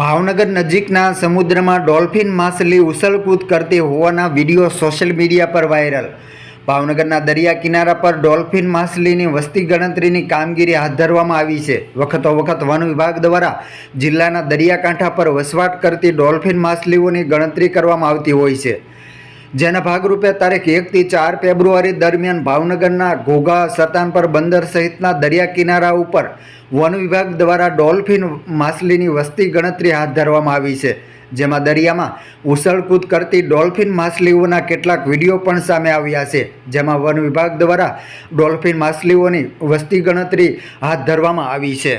ભાવનગર નજીકના સમુદ્રમાં ડોલ્ફિન માછલી ઉછળકૂદ કરતી હોવાના વીડિયો સોશિયલ મીડિયા પર વાયરલ. ભાવનગરના દરિયા કિનારા પર ડોલ્ફિન માછલીની વસ્તી ગણતરીની કામગીરી હાથ ધરવામાં આવી છે. વખતો વખત વન વિભાગ દ્વારા જિલ્લાના દરિયાકાંઠા પર વસવાટ કરતી ડોલ્ફિન માછલીઓની ગણતરી કરવામાં આવતી હોય છે. જેના ભાગરૂપે તારીખ એકથી ચાર ફેબ્રુઆરી દરમિયાન ભાવનગરના ઘોઘા સતાનપર બંદર સહિતના દરિયા કિનારા ઉપર વન વિભાગ દ્વારા ડોલ્ફિન માછલીની વસ્તી ગણતરી હાથ ધરવામાં આવી છે. જેમાં દરિયામાં ઉછળકૂદ કરતી ડોલ્ફિન માછલીઓના કેટલાક વીડિયો પણ સામે આવ્યા છે. જેમાં વન વિભાગ દ્વારા ડોલ્ફિન માછલીઓની વસ્તી ગણતરી હાથ ધરવામાં આવી છે.